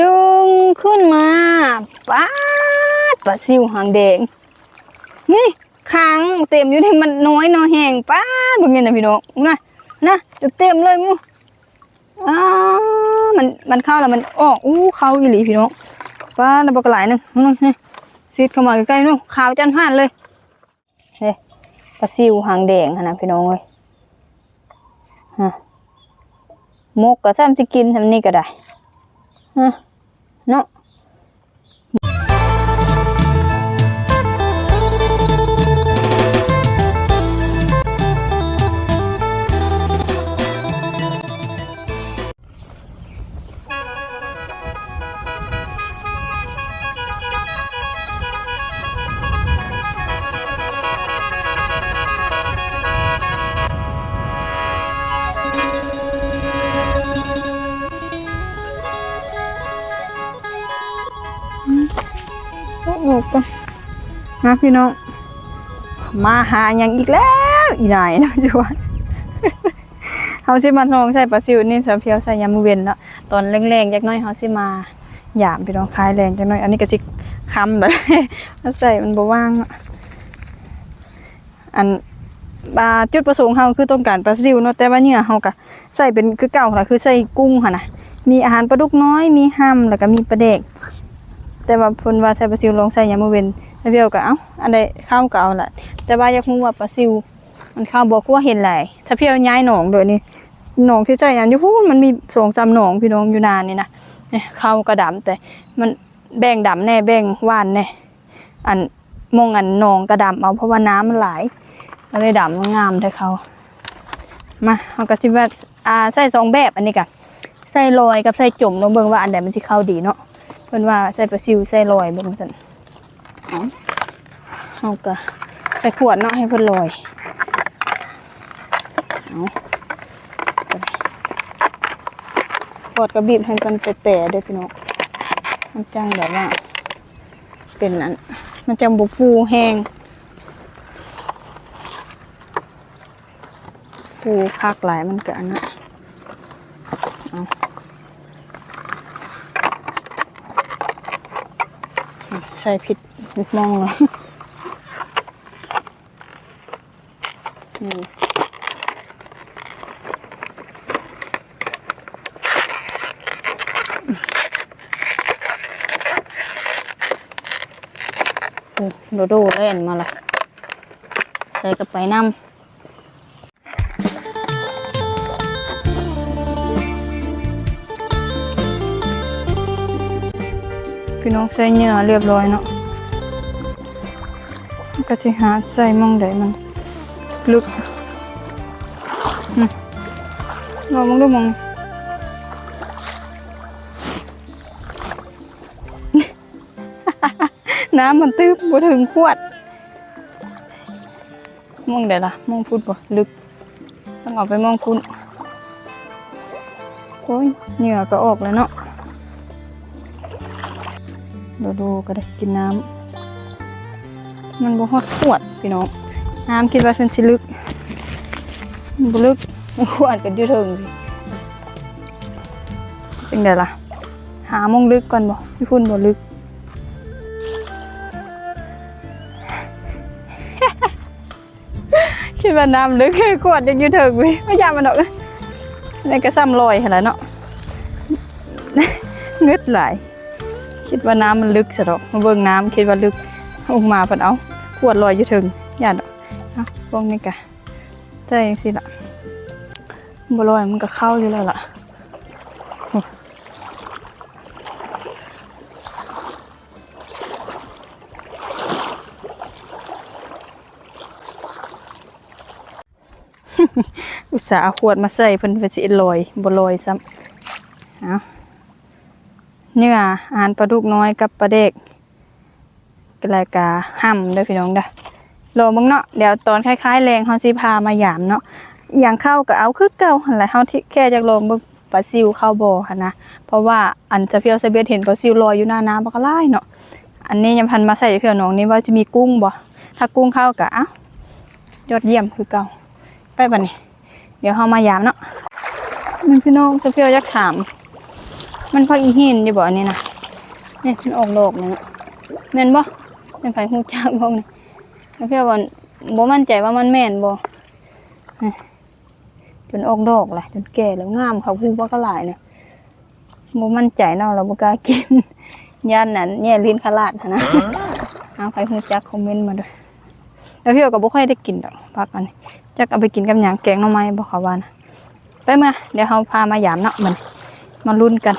ดึงขึ้นมาป๊าดปลาซิวหางแดง นี่ค้างเต็มอยู่นี่มันน้อยเนอแห้งป๊าดบ่เงี้ยนะพี่น้องนะนะจะเต็มเลยมูอ้ามันมันเข้าแล้วมันออกอู้เข้าอีหลีพี่น้องป๊าดแล้วบ่กหลายหนึงนู่นนี่ซีดเข้ามาใกล้ๆนู่นขาวจันทร์ผ่านเลยเด้ปลาซิวหางแดงนะพี่น้องเอ้ยฮะมกก็ซ้ำสิกินทำนี่ก็ได้ เนาะ นะพี่น้อง มาหาอย่างอีกแล้ว อีนายนะจวนเขาสิมาลองใส่ปลาซิวนี่สำเพียวใส่ยามมือเวนเนาะตอนแรงๆจักน้อยเขาสิมาหยามพี่น้องคลายแรงจักน้อย อันนี้ก็จิคำเลยแล้วใส่มันบ่ว่างอันปลาจุดประสงค์เฮาคือต้องการปลาซิวเนาะแต่ว่าเนี่ยเฮาก็ใส่เป็นคือเก่าค่ะคือใส่กุ้งค่ะนะมีอาหารปลาดุกน้อยมีห้ำแล้วก็มีปลาเด็ก แต่ว่าเพิ่นว่าใส่ปลาซิวลงใส่ยามเว้น เพียวก็เอ้าอันใดเข้าก็เอาล่ะแต่ว่าอยากรู้ว่าปลาซิว มันเข้าบ่กว่าเห็นหลายถ้าเพียวย้ายหนองโดยนี่หนองที่ใส่อันอยู่พูนมันมีสองสามหนองพี่น้องอยู่นานนี่นะเนี่ยเข้ากระดำแต่มันแบ่งดำแน่แบ่งว่านแน่อันมองอันหนองกระดำเอาเพราะว่าน้ำมันไหลก็เลยดำงามแต่เขามาเอาก็สิว่าอ่าใส่สองแบบอันนี้ก็ใส่ลอยกับใส่จมเนาะเบิ่งว่าอันใดมันสิเข้าดีเนาะเพิ่นว่าใส่ปลาซิวใส่ลอยเบิ่งซั่น เอาเอาก็ใส่ขวดเนาะให้เพิ่นลอยเอาขวดก็บีบให้กันแปะๆเด้อพี่น้องมันจังแบบว่า เป็นนั้นมันจังบ่ฟูแห้งฟูคักหลายมันก็อันนั้นเอาใช่ผิด ผิดมองเลยนี่โอ้โดโดเล่นมาละใส่กระไปน้ำพี่น้องใส่เนื้อเรียบร้อยเนาะ ก็จะหาใส่มองใดมันลึกมองมองดูมองน้ำมันตื้บบ่ถึงขวดมองได้ล่ะมองพุดบ่ลึก ต้องเอาไปมองพุดโอ้ยเหงื่อก็ออกแล้วเนาะดูดูๆก็ได้กินน้ำ มันบ่ฮอดขวดพี่น้องน้ำคิดว่าเป็นสิลึกบ่ลึกขวดกันอยู่เทิงพี่จังได๋ล่ะ หามองลึกก่อนบ่พี่พุ่นบ่ลึกคิดว่าน้ำลึกขวดยังอยู่เทิงเว้ยไม่ยามมันดอกนี่ก็ซ้ำลอยหั่นแหละเนาะเงึดหลายคิดว่าน้ำมันลึกซะดอกมาเบิ่งน้ำคิดว่าลึก ออกมาเพิ่นเอาขวดลอยอยู่ถึงอย่าดอกเอาพวกนี้กะใช่จังสิล่ะบ่ลอยมันก็เข้าอยู่แล้วล่ะอุตส่าห์ขวดมาใส่เพิ่นเพิ่นสิลอยบ่ลอยซ้ำเอาเนื้ออาหารปลาดุกน้อยกับปลาเด็ก ก็เลยกาห้ำเด้อพี่น้องเด้อรอมึงเนาะเดี๋ยวตอนคล้ายๆแรงเฮาสิพามาหยามเนาะอย่างเข้าก็เอาคือเก่าหั่นแหละเฮาที่แค่จากลงเบิ่งปลาซิวเข้าบ่อหั่นนะเพราะว่าอันจะเพียวสเบียดเห็นปลาซิวลอยอยู่หน้าน้ำบ่ก็หลายเนาะอันนี้ยังพันมาใส่เพียวน้องนี่ว่าจะมีกุ้งบ่ถ้ากุ้งเข้าก็เอ้ายอดเยี่ยมคือเก่าไปบัดนี้ เดี๋ยวเฮามายามเนาะนี่พี่น้องจะเพียวอยากถาม มันพออีหินอยู่บ่อันนี้นะเนี่ยมันออกดอกนี่นะแม่นบ่ เป็นไผฮู้จักบ่นี่แล้วเพื่อว่าบ่มั่นใจว่ามันแม่นบ่นี่จนออกดอกแหละจนแก่แล้วงามเขาพูดว่าก็หลายเนี่ยบ่มั่นใจเนาะเราบ่กล้ากินย่านนั้นแย่ลิ้นขลาดนะเอาใครฮู้จักคอมเมนต์มาด้วยแล้วพี่ก็บ่ค่อยได้กินดอกพักอันนี้จักเอาไปกินกับหยังแกงหน่อไม้บ่เขาว่านะไปมาเดี๋ยวเฮาพามายามเนาะมันมาลุ้นกัน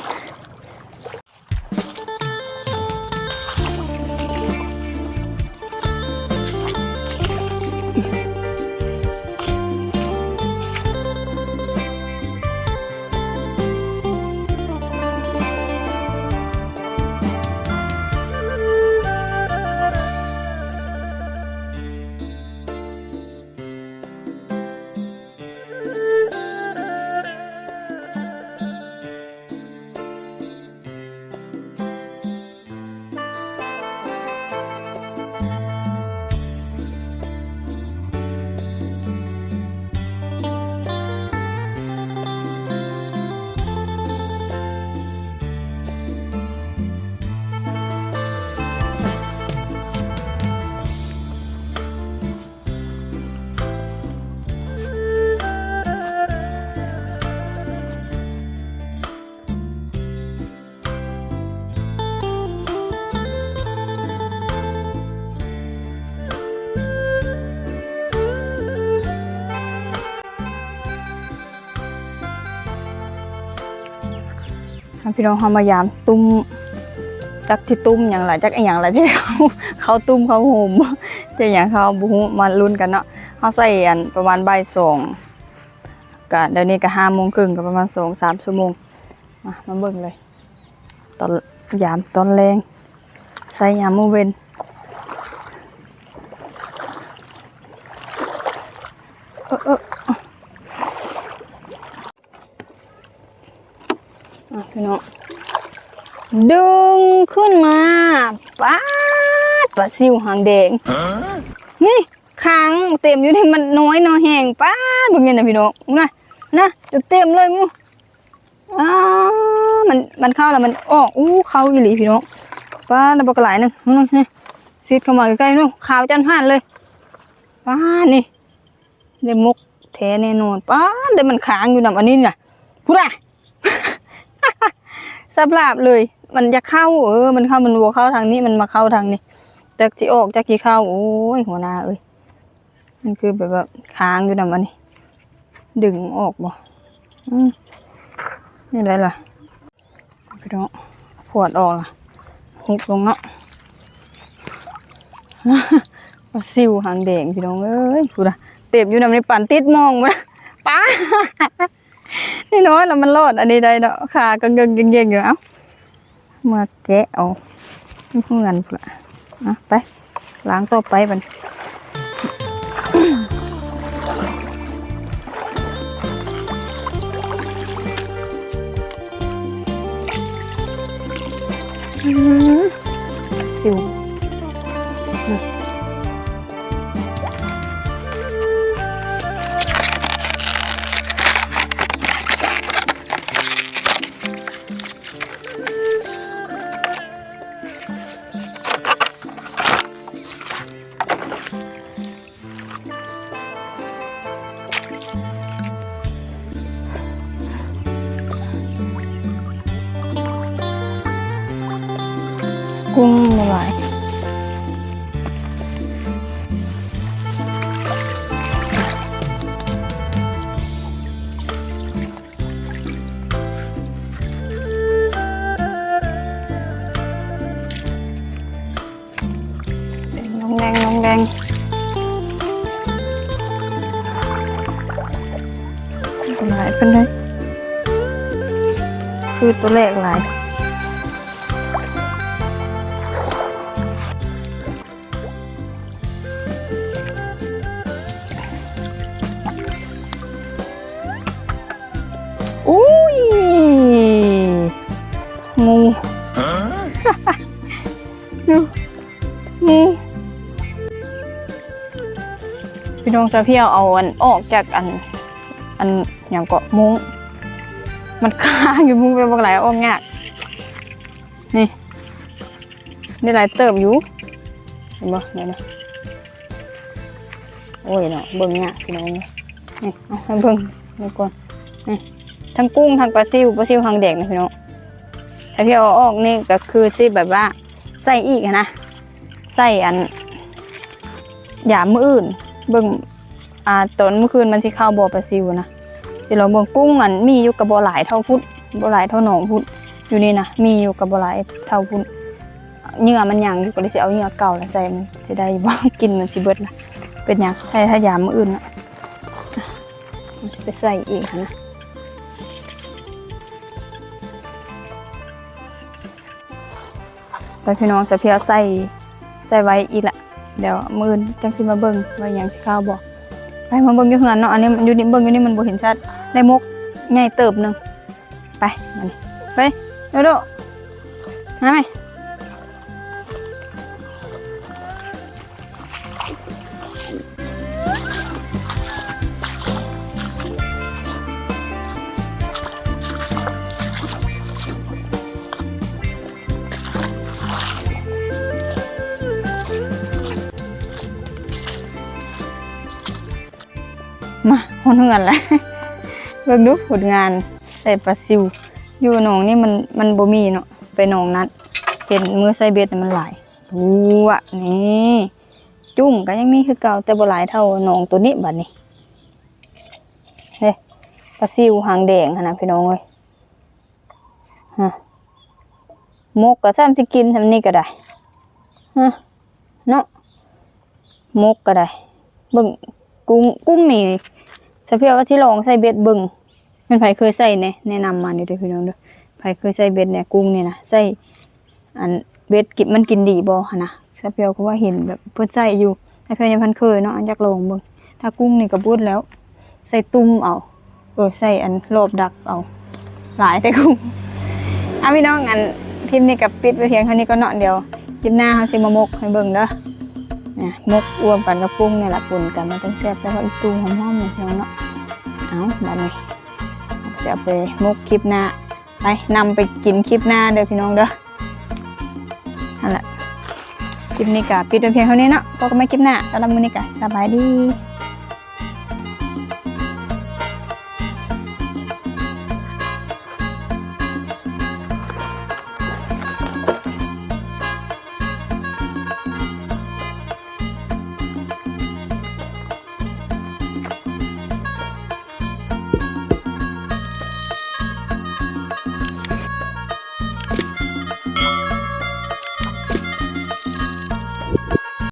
พี่น้องเฮามายามตุ้มจักที่ตุ้มอย่างไรจักอย่างไรที่เขาเขาตุ้มเขาโหมจะอย่างเขาบุหูมาลุ้นกันเนาะเขาใส่อันประมาณใบสองก็เดี๋ยวนี้ก็ห้าโมงครึ่งก็ประมาณสองสามชั่วโมงมามาเบิ่งเลย ตอนยามตอนแรงใส่ยามมือเวนเออเอออะพี่น้อง ดึงขึ้นมาป้าดปลาซิวหางแดง นี่ค้างเต็มอยู่ที่มันน้อยเนอแห้งป้าดเบิ่งเงี้ยนะพี่น้องนะนะจะเต็มเลยมูอ้ามันมันเข้าแล้วมันออกอู้เข้าอีหลีพี่น้องป้าดแล้วบอกหลายหนึงนู่นนี่ซีดเข้ามาใกล้ๆนู่นขาวจันผ่านเลยป้าดนี่เดมกแท้แน่นอนป้าดเดี๋ยวมันค้างอยู่นำอันนี้น่ะพูดอะสับลาบเลย มันจะเข้าเออ มันเข้ามันวัวเข้าทางนี้มันมาเข้าทางนี้จากที่ออกจากที่เข้าโอ้ยหัวหน้าเอ้ยมันคือแบบว่าค้างอยู่นำอันนี้ดึงออกบ่อนี่อะไรล่ะพี่น้องปวดออกล่ะหุบลงเนาะปลาซิวหางแดงพี่น้องเอ้ยพูดอะเต็มอยู่นำในปั่นติดมองมาป้านี่น้อยแล้วมันรอดอันนี้ได้เนาะขาก็เงิงเงงอยู่เอ้า เมื่อแกะเอาเงินพุ่นละนะไปล้างต่อไปบันสิว กุ้งละลายน้องแดงน้อ งูพี่น้องจะเพี่ยวเอาอันออกจากอัน อันอย่างเกาะมุ้ง มันค้างอยู่มุ้งไปบอกหลายออกงากนี่ได้หลายเติบอยู่เห็นบ่เดี๋ยวนะโอ้ยเนาะเบิ่งเนี่ยพี่น้องนี่เอาให้เบิ่งนี่ก่อนนี่ทั้งกุ้งทั้งปลาซิวปลาซิวหางแดงนะพี่น้องถ้าพี่เอาออกนี่ก็คือสิแบบว่าใส่อีกนะ ใส่อันหยามมืออื่น เบิ่งอ่าตอนเมื่อคืนมันสิเข้าบ่อปลาซิวนะที่เราเบิ่งกุ้งมันมีอยู่กับบ่หลายเท่าพุทธบ่หลายเท่าหนองพุทธอยู่นี่นะมีอยู่กับบ่หลายเท่าพุทธเหงื่อมันหยังอยู่ก็เลยสิเอาเหงื่อเก่าแล้วใส่มันสิได้บ่กินมันสิเบิดละเป็นหยังใส่ถ้ายามมืออื่นนะอะมันจะไปใส่อีกนนะไปพี่น้องสะเพียใส่ ใส่ไว้อีกละเดี๋ยวมือจังสิมาเบิ่งว่าอย่างที่ข้าวบอกไปมาเบิ่งอยู่ข้างนั้นเนาะอันนี้มันอยู่นี่เบิ่งอยู่นี่มันบ่เห็นชัดได้มกใหญ่เติบหนึงไปมานี่ไปเร็วๆมาไหม อนเหือนแล้วเบิ่งดูผลงานใส่ปลาซิว อยู่หนองนี่มันมันบ่มีเนาะไปหนองนั้นเห็นมือใส่เบ็ดมันหลายดูอะนี่จุ้งก็ยังมีคือเก่าแต่บ่หลายเท่าหนองตัวนี้บัดนี้เฮ้ปลาซิวหางแดงหั่นน่ะพี่น้องเอ้ยฮะมกก็ซ้ำสิกินทำนี่ก็ได้ฮะเนาะมกก็ได้เบิ่งกุ้งกุ้งนี่ สะเพียวว่าที่ลองใส่เบ็ดเบิ่งมันไผเคยใส่เนี่ยแนะนำมานี่เด้อพี่น้องเด้อไผเคยใส่เบ็ดเนี่ยกุ้งเนี่ยนะใส่อันเบ็ดกินมันกินดีบ่หั่นนะซะเปียวก็ว่าเห็นแบบเพิ่นใส่อยู่แต่เพิ่นยังพันเคยเนาะอันอยากลองเบิ่งถ้ากุ้งนี่ก็บูดแล้ว ใส่ตุ้มเอาเออใส่อันรอบดักเอา หลายแต่กุ้งอะพี่น้องอันคลิปนี้กับปิดไปเพียงเท่านี้ก็เนาะเดี๋ยวคลิปหน้าเฮาสิมามกให้เบิ่งเด้อ นะมกรวมกันกับปุ้งเนี่ยละปุ่นกันมาตั้งแซ่บแล้วก็อีกตู้หอมๆเนี่ยพี่น้องเนาะเอาบัดนี้จะเอาไปมุกคลิปหน้าไปนำไปกินคลิปหน้าเด้อพี่น้องเด้อนั่นแหละคลิปนี้กะปิดไว้เพียงเท่านี้เนาะพบกันใหม่คลิปหน้าสำหรับมื้อนี้กะสบายดี